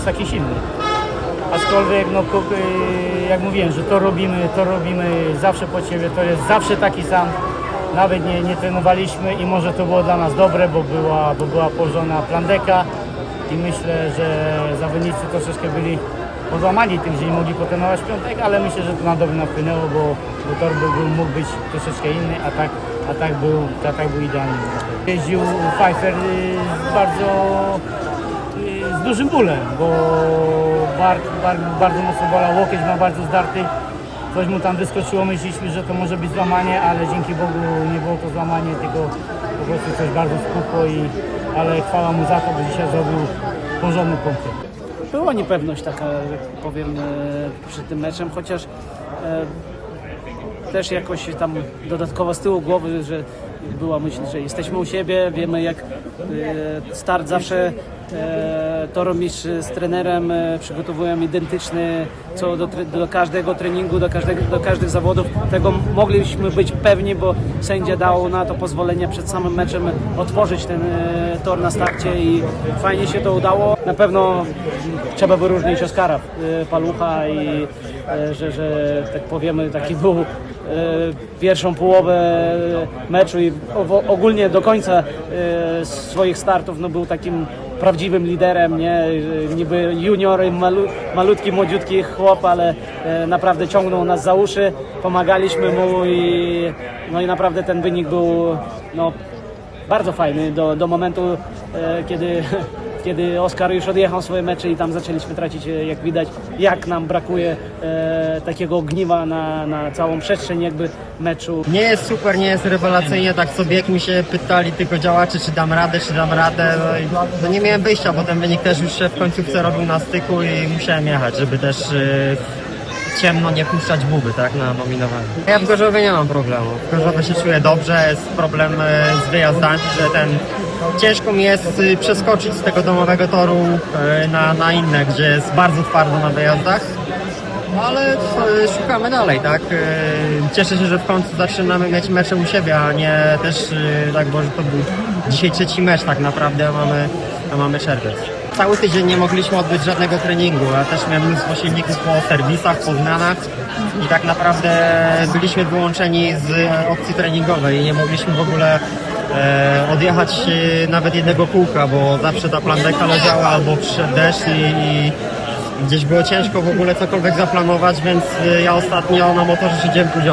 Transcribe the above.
taki silny. Aczkolwiek, no, y, jak mówiłem, że to robimy, to robimy zawsze po ciebie, to jest zawsze taki sam. Nawet nie, nie trenowaliśmy i może to było dla nas dobre, bo była, bo była położona plandeka i myślę, że zawodnicy troszeczkę byli podłamani tym, że nie mogli potrenować piątek, ale myślę, że to na dobre napłynęło, bo, bo tor był, mógł być troszeczkę inny, a tak, a tak, był, a tak był idealny. Jeździł Pfeiffer y, bardzo z dużym bólem, bo bar, bar, bardzo mocno bolał łokieć, ma bardzo zdarty. Coś mu tam wyskoczyło, myśleliśmy, że to może być złamanie, ale dzięki Bogu nie było to złamanie, tylko po prostu coś bardzo spuchło i ale chwała mu za to, bo dzisiaj zrobił porządne punkty. Była niepewność taka, jak powiem, e, przed tym meczem, chociaż e, też jakoś tam dodatkowo z tyłu głowy, że była myśl, że jesteśmy u siebie, wiemy jak e, start zawsze e, Toromistrz z trenerem e, przygotowują identyczny co do, do każdego treningu, do, każdego, do każdych zawodów. Tego mogliśmy być pewni, bo sędzia dał na to pozwolenie przed samym meczem otworzyć ten tor na starcie i fajnie się to udało. Na pewno trzeba wyróżnić Oskara Palucha i że, że tak powiemy taki był pierwszą połowę meczu i ogólnie do końca e, swoich startów no, był takim prawdziwym liderem, nie? Niby junior, malu, malutki, młodziutki chłop, ale e, naprawdę ciągnął nas za uszy, pomagaliśmy mu i, no i naprawdę ten wynik był no, bardzo fajny do, do momentu, e, kiedy, kiedy Oskar już odjechał swoje mecze i tam zaczęliśmy tracić, e, jak widać, jak nam brakuje e, takiego ogniwa na, na całą przestrzeń jakby meczu. Nie jest super, nie jest rewelacyjnie, tak co bieg mi się pytali tylko działacze, czy dam radę, czy dam radę. No, no nie miałem wyjścia, bo ten wynik też już w końcówce robił na styku i musiałem jechać, żeby też ciemno nie puszczać buby, tak, na nominowanie. Ja w Gorzowie nie mam problemu. W Gorzowie się czuję dobrze, jest problem yy, z wyjazdami, że ten ciężko mi jest yy, przeskoczyć z tego domowego toru yy, na, na inne, gdzie jest bardzo twardo na wyjazdach. Ale e, szukamy dalej, tak? E, Cieszę się, że w końcu zaczynamy mieć mecze u siebie, a nie też e, tak, bo że to był dzisiaj trzeci mecz tak naprawdę, a mamy, a mamy czerwiec. Cały tydzień nie mogliśmy odbyć żadnego treningu, ja też miałem mnóstwo silników po serwisach, po zmianach i tak naprawdę byliśmy wyłączeni z e, opcji treningowej i nie mogliśmy w ogóle e, odjechać e, nawet jednego kółka, bo zawsze ta plandeka leżała albo przyszedł deszcz i, i Gdzieś było ciężko w ogóle cokolwiek zaplanować, więc y, ja ostatnio na motorze siedziałem później.